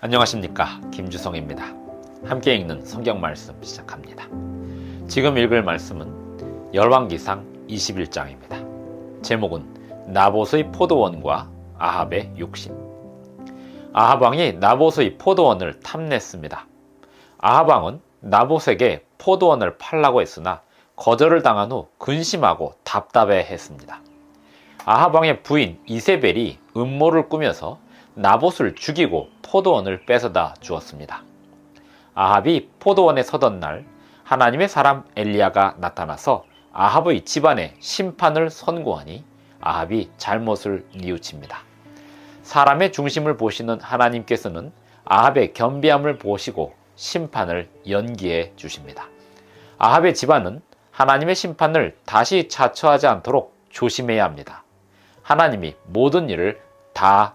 안녕하십니까 김주성입니다. 함께 읽는 성경 말씀 시작합니다. 지금 읽을 말씀은 열왕기상 21장입니다. 제목은 나봇의 포도원과 아합의 욕심. 아합 왕이 나봇의 포도원을 탐냈습니다. 아합 왕은 나봇에게 포도원을 팔라고 했으나 거절을 당한 후 근심하고 답답해했습니다. 아합 왕의 부인 이세벨이 음모를 꾸며서 나봇을 죽이고 포도원을 뺏어다 주었습니다. 아합이 포도원에 서던 날 하나님의 사람 엘리야가 나타나서 아합의 집안에 심판을 선고하니 아합이 잘못을 뉘우칩니다. 사람의 중심을 보시는 하나님께서는 아합의 겸비함을 보시고 심판을 연기해 주십니다. 아합의 집안은 하나님의 심판을 다시 자처하지 않도록 조심해야 합니다. 하나님이 모든 일을 다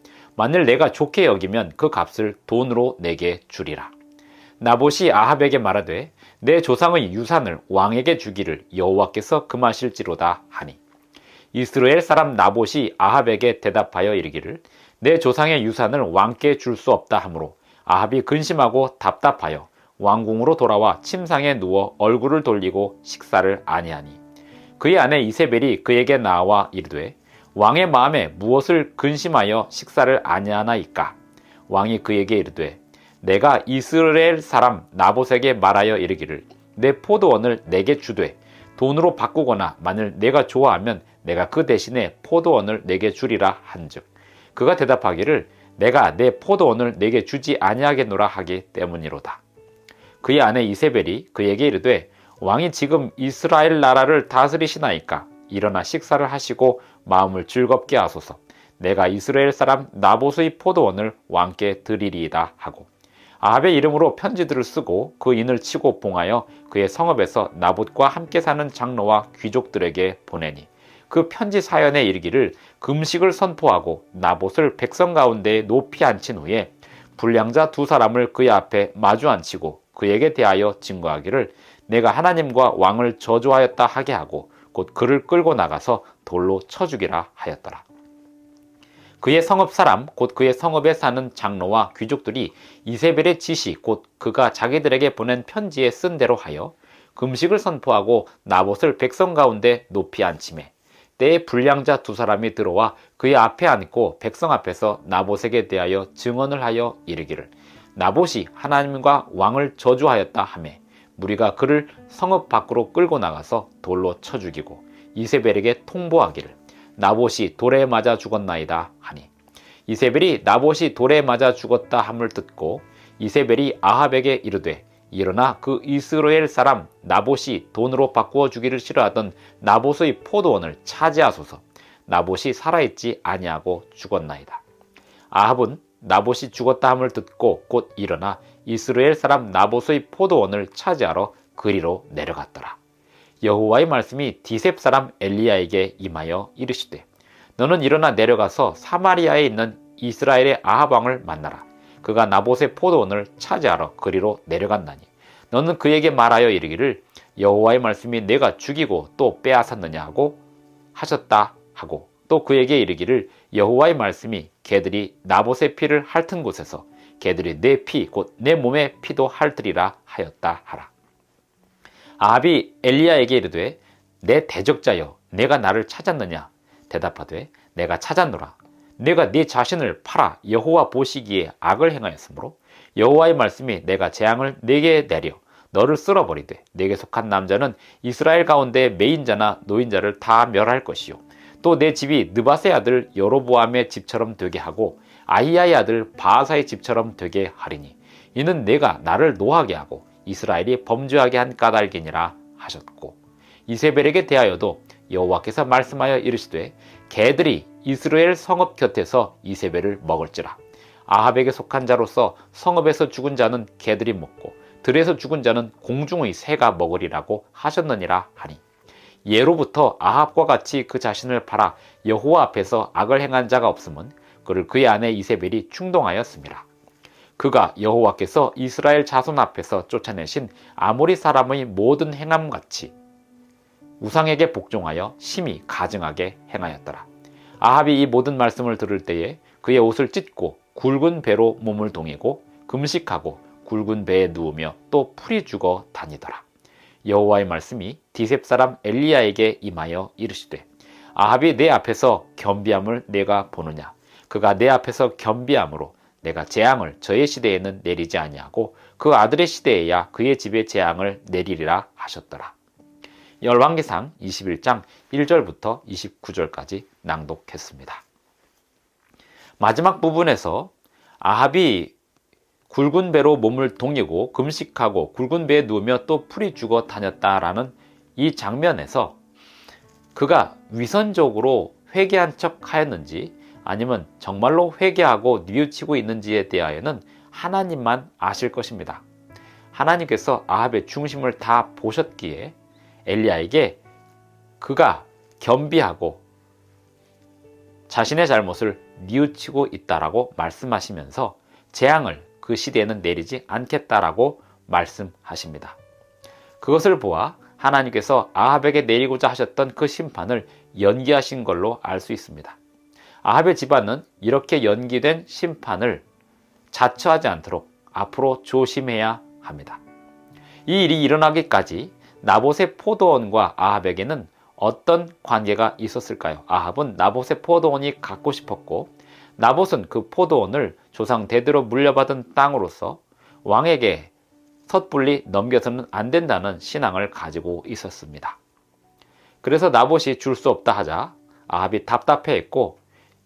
만일 내가 좋게 여기면 그 값을 돈으로 내게 주리라. 나봇이 아합에게 말하되 내 조상의 유산을 왕에게 주기를 여호와께서 금하실지로다 하니 이스라엘 사람 나봇이 아합에게 대답하여 이르기를 내 조상의 유산을 왕께 줄 수 없다 하므로 아합이 근심하고 답답하여 왕궁으로 돌아와 침상에 누워 얼굴을 돌리고 식사를 아니하니 그의 아내 이세벨이 그에게 나와 이르되 왕의 마음에 무엇을 근심하여 식사를 아니하나이까? 왕이 그에게 이르되 내가 이스라엘 사람 나봇에게 말하여 이르기를 내 포도원을 내게 주되 돈으로 바꾸거나 만일 내가 좋아하면 내가 그 대신에 포도원을 내게 주리라 한즉 그가 대답하기를 내가 내 포도원을 내게 주지 아니하겠노라 하기 때문이로다. 그의 아내 이세벨이 그에게 이르되 왕이 지금 이스라엘 나라를 다스리시나이까 일어나 식사를 하시고 마음을 즐겁게 하소서. 내가 이스라엘 사람 나봇의 포도원을 왕께 드리리이다 하고 아합의 이름으로 편지들을 쓰고 그 인을 치고 봉하여 그의 성읍에서 나봇과 함께 사는 장로와 귀족들에게 보내니 그 편지 사연에 이르기를 금식을 선포하고 나봇을 백성 가운데 높이 앉힌 후에 불량자 두 사람을 그의 앞에 마주 앉히고 그에게 대하여 증거하기를 내가 하나님과 왕을 저주하였다 하게 하고 곧 그를 끌고 나가서 돌로 쳐 죽이라 하였더라. 그의 성읍 사람 곧 그의 성읍에 사는 장로와 귀족들이 이세벨의 지시 곧 그가 자기들에게 보낸 편지에 쓴 대로 하여 금식을 선포하고 나봇을 백성 가운데 높이 앉힘에 때에 불량자 두 사람이 들어와 그의 앞에 앉고 백성 앞에서 나봇에게 대하여 증언을 하여 이르기를 나봇이 하나님과 왕을 저주하였다 하매 무리가 그를 성읍 밖으로 끌고 나가서 돌로 쳐 죽이고 이세벨에게 통보하기를 나봇이 돌에 맞아 죽었나이다 하니 이세벨이 나봇이 돌에 맞아 죽었다 함을 듣고 이세벨이 아합에게 이르되 일어나 그 이스라엘 사람 나봇이 돈으로 바꾸어 주기를 싫어하던 나봇의 포도원을 차지하소서. 나봇이 살아있지 아니하고 죽었나이다. 아합은 나봇이 죽었다 함을 듣고 곧 일어나 이스라엘 사람 나봇의 포도원을 차지하러 그리로 내려갔더라. 여호와의 말씀이 디셉 사람 엘리야에게 임하여 이르시되 너는 일어나 내려가서 사마리아에 있는 이스라엘의 아합 왕을 만나라. 그가 나봇의 포도원을 차지하러 그리로 내려간다니. 너는 그에게 말하여 이르기를 여호와의 말씀이 내가 죽이고 또 빼앗았느냐 하고 하셨다 하고 또 그에게 이르기를 여호와의 말씀이 개들이 나봇의 피를 핥은 곳에서 개들이 내 피 곧 내 몸의 피도 핥으리라 하였다 하라. 아합이 엘리야에게 이르되 내 대적자여 내가 나를 찾았느냐? 대답하되 내가 찾았노라. 내가 네 자신을 팔아 여호와 보시기에 악을 행하였으므로 여호와의 말씀이 내가 재앙을 내게 내려 너를 쓸어버리되 내게 속한 남자는 이스라엘 가운데 메인자나 노인자를 다 멸할 것이요. 또 내 집이 느바세 아들 여로보암의 집처럼 되게 하고 아히야의 아들 바하사의 집처럼 되게 하리니 이는 내가 나를 노하게 하고 이스라엘이 범죄하게 한 까닭이니라 하셨고 이세벨에게 대하여도 여호와께서 말씀하여 이르시되 개들이 이스라엘 성읍 곁에서 이세벨을 먹을지라. 아합에게 속한 자로서 성읍에서 죽은 자는 개들이 먹고 들에서 죽은 자는 공중의 새가 먹으리라고 하셨느니라 하니 예로부터 아합과 같이 그 자신을 팔아 여호와 앞에서 악을 행한 자가 없음은 그를 그의 아내 이세벨이 충동하였습니다. 그가 여호와께서 이스라엘 자손 앞에서 쫓아내신 아모리 사람의 모든 행함 같이 우상에게 복종하여 심히 가증하게 행하였더라. 아합이 이 모든 말씀을 들을 때에 그의 옷을 찢고 굵은 배로 몸을 동이고 금식하고 굵은 배에 누우며 또 풀이 죽어 다니더라. 여호와의 말씀이 디셉 사람 엘리야에게 임하여 이르시되 아합이 내 앞에서 겸비함을 내가 보느냐 그가 내 앞에서 겸비함으로 내가 재앙을 저의 시대에는 내리지 아니하고 그 아들의 시대에야 그의 집에 재앙을 내리리라 하셨더라. 열왕기상 21장 1절부터 29절까지 낭독했습니다. 마지막 부분에서 아합이 굵은 배로 몸을 동이고 금식하고 굵은 배에 누우며 또 풀이 죽어 다녔다라는 이 장면에서 그가 위선적으로 회개한 척 하였는지 아니면 정말로 회개하고 뉘우치고 있는지에 대하여는 하나님만 아실 것입니다. 하나님께서 아합의 중심을 다 보셨기에 엘리야에게 그가 겸비하고 자신의 잘못을 뉘우치고 있다라고 말씀하시면서 재앙을 그 시대에는 내리지 않겠다라고 말씀하십니다. 그것을 보아 하나님께서 아합에게 내리고자 하셨던 그 심판을 연기하신 걸로 알 수 있습니다. 아합의 집안은 이렇게 연기된 심판을 자처하지 않도록 앞으로 조심해야 합니다. 이 일이 일어나기까지 나봇의 포도원과 아합에게는 어떤 관계가 있었을까요? 아합은 나봇의 포도원이 갖고 싶었고 나봇은 그 포도원을 조상 대대로 물려받은 땅으로서 왕에게 섣불리 넘겨서는 안 된다는 신앙을 가지고 있었습니다. 그래서 나봇이 줄 수 없다 하자 아합이 답답해했고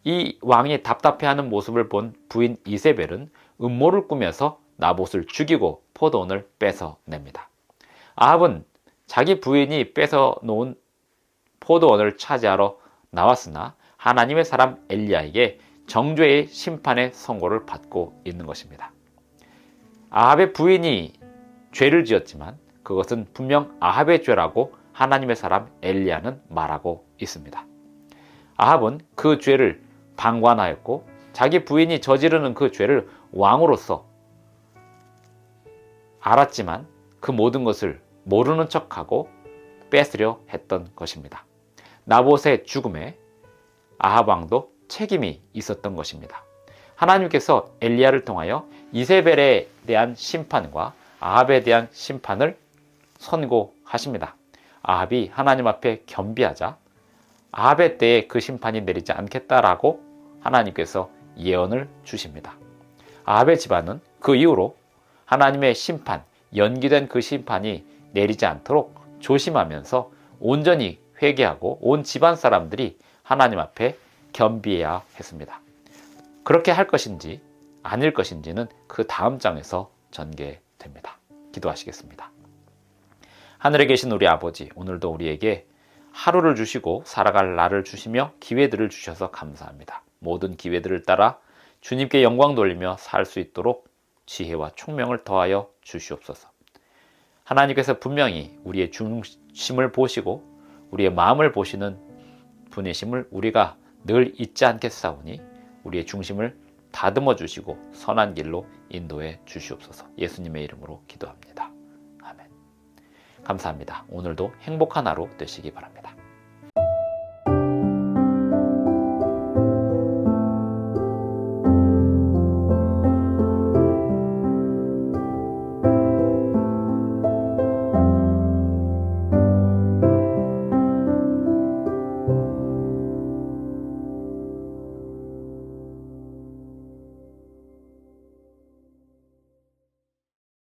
이 왕이 답답해하는 모습을 본 부인 이세벨은 음모를 꾸며서 나봇을 죽이고 포도원을 뺏어냅니다. 아합은 자기 부인이 뺏어 놓은 포도원을 차지하러 나왔으나 하나님의 사람 엘리야에게 정죄의 심판의 선고를 받고 있는 것입니다. 아합의 부인이 죄를 지었지만 그것은 분명 아합의 죄라고 하나님의 사람 엘리야는 말하고 있습니다. 아합은 그 죄를 방관하였고 자기 부인이 저지르는 그 죄를 왕으로서 알았지만 그 모든 것을 모르는 척하고 뺏으려 했던 것입니다. 나봇의 죽음에 아합 왕도 책임이 있었던 것입니다. 하나님께서 엘리야를 통하여 이세벨에 대한 심판과 아합에 대한 심판을 선고하십니다. 아합이 하나님 앞에 겸비하자 아합의 때에 그 심판이 내리지 않겠다라고 하나님께서 예언을 주십니다. 아합의 집안은 그 이후로 하나님의 심판, 연기된 그 심판이 내리지 않도록 조심하면서 온전히 회개하고 온 집안 사람들이 하나님 앞에 겸비해야 했습니다. 그렇게 할 것인지 아닐 것인지는 그 다음 장에서 전개됩니다. 기도하시겠습니다. 하늘에 계신 우리 아버지, 오늘도 우리에게 하루를 주시고 살아갈 날을 주시며 기회들을 주셔서 감사합니다. 모든 기회들을 따라 주님께 영광 돌리며 살 수 있도록 지혜와 총명을 더하여 주시옵소서. 하나님께서 분명히 우리의 중심을 보시고 우리의 마음을 보시는 분이심을 우리가 늘 잊지 않겠사오니 우리의 중심을 다듬어 주시고 선한 길로 인도해 주시옵소서. 예수님의 이름으로 기도합니다. 아멘. 감사합니다. 오늘도 행복한 하루 되시기 바랍니다.